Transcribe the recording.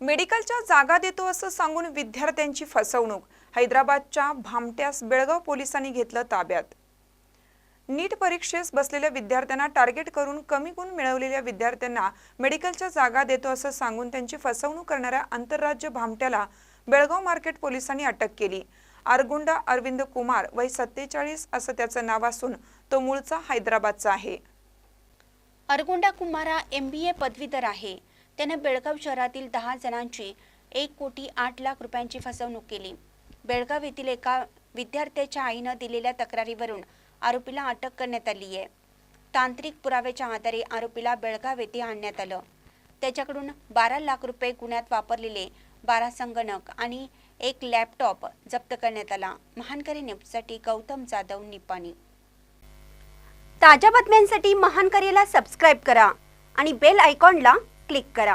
मेडिकलच्या जागा देतो असं सांगून विद्यार्थ्यांची फसवणूक. हैदराबादच्या भामट्यास बेळगाव पोलिसांनी घेतलं ताब्यात. नीट परीक्षेस बसलेल्या विद्यार्थ्यांना टार्गेट करून कमी गुण मिळवलेल्या विद्यार्थ्यांना मेडिकलच्या जागा देतो असं सांगून त्यांची फसवणूक करणाऱ्या आंतरराज्य भामट्याला बेळगाव मार्केट पोलिसांनी अटक केली. आरगुंडा अरविंद कुमार वय सत्तेचाळीस असं त्याचं नाव असून तो मूळचा हैदराबादचा आहे. अरगुंडा कुमारा एम बी ए पदवीधर आहे. त्याने बेळगाव शहरातील दहा जणांची एक कोटी आठ लाख रुपयांची फसवणूक केली. बेळगाव येथील एका विद्यार्थ्याच्या आईनं दिलेल्या तक्रारीवरून आरोपीला अटक करण्यात आली आहे. तांत्रिक पुराव्याच्या आधारे आरोपीला बेळगाव येथे आणण्यात आलं. त्याच्याकडून बारा लाख रुपये गुन्ह्यात वापरलेले बारा संगणक आणि एक लॅपटॉप जप्त करण्यात आला. महानकरी न्यूजसाठी गौतम जाधव निपाणी. ताज्या बातम्यांसाठी महानकरीला सबस्क्राईब करा आणि बेल आयकॉनला क्लिक करा.